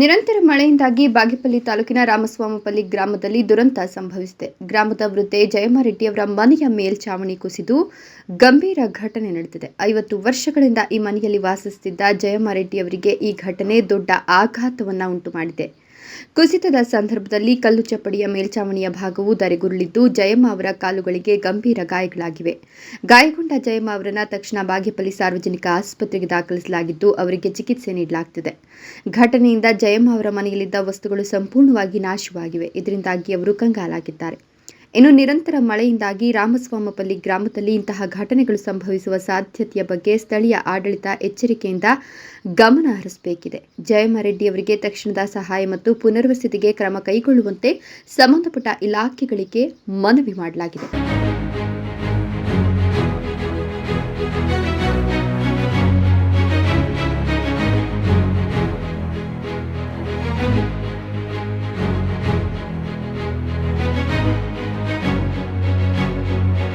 ನಿರಂತರ ಮಳೆಯಿಂದಾಗಿ ಬಾಗೇಪಲ್ಲಿ ತಾಲೂಕಿನ ರಾಮಸ್ವಾಮಪಲ್ಲಿ ಗ್ರಾಮದಲ್ಲಿ ದುರಂತ ಸಂಭವಿಸಿದೆ. ಗ್ರಾಮದ ವೃದ್ಧೆ ಜಯಮ್ಮರೆಡ್ಡಿಯವರ ಮನೆಯ ಮೇಲ್ಛಾವಣಿ ಕುಸಿದು ಗಂಭೀರ ಘಟನೆ ನಡೆದಿದೆ. ಐವತ್ತು ವರ್ಷಗಳಿಂದ ಈ ಮನೆಯಲ್ಲಿ ವಾಸಿಸುತ್ತಿದ್ದ ಜಯಮ್ಮರೆಡ್ಡಿಯವರಿಗೆ ಈ ಘಟನೆ ದೊಡ್ಡ ಆಘಾತವನ್ನು ಉಂಟು ಮಾಡಿದೆ ಕುಸಿತದ ಸಂದರ್ಭದಲ್ಲಿ ಕಲ್ಲು ಚಪ್ಪಡಿಯ ಮೇಲ್ಚಾವಣಿಯ ಭಾಗವು ಧರೆಗುರುಳಿದ್ದು ಜಯಮ್ಮ ಅವರ ಕಾಲುಗಳಿಗೆ ಗಂಭೀರ ಗಾಯಗಳಾಗಿವೆ. ಗಾಯಗೊಂಡ ಜಯಮ್ಮ ಅವರನ್ನ ತಕ್ಷಣ ಬಾಗೇಪಲ್ಲಿ ಸಾರ್ವಜನಿಕ ಆಸ್ಪತ್ರೆಗೆ ದಾಖಲಿಸಲಾಗಿದ್ದು ಅವರಿಗೆ ಚಿಕಿತ್ಸೆ ನೀಡಲಾಗುತ್ತಿದೆ ಘಟನೆಯಿಂದ ಜಯಮ್ಮ ಅವರ ಮನೆಯಲ್ಲಿದ್ದ ವಸ್ತುಗಳು ಸಂಪೂರ್ಣವಾಗಿ ನಾಶವಾಗಿವೆ. ಇದರಿಂದಾಗಿ ಅವರು ಕಂಗಾಲಾಗಿದ್ದಾರೆ. ಇನ್ನು ನಿರಂತರ ಮಳೆಯಿಂದಾಗಿ ರಾಮಸ್ವಾಮಪಲ್ಲಿ ಗ್ರಾಮದಲ್ಲಿ ಇಂತಹ ಘಟನೆಗಳು ಸಂಭವಿಸುವ ಸಾಧ್ಯತೆಯ ಬಗ್ಗೆ ಸ್ಥಳೀಯ ಆಡಳಿತ ಎಚ್ಚರಿಕೆಯಿಂದ ಗಮನ ಹರಿಸಬೇಕಿದೆ. ಜಯಮರೆಡ್ಡಿ ಅವರಿಗೆ ತಕ್ಷಣದ ಸಹಾಯ ಮತ್ತು ಪುನರ್ವಸತಿಗೆ ಕ್ರಮ ಕೈಗೊಳ್ಳುವಂತೆ ಸಂಬಂಧಪಟ್ಟ ಇಲಾಖೆಗಳಿಗೆ ಮನವಿ ಮಾಡಲಾಗಿದೆ.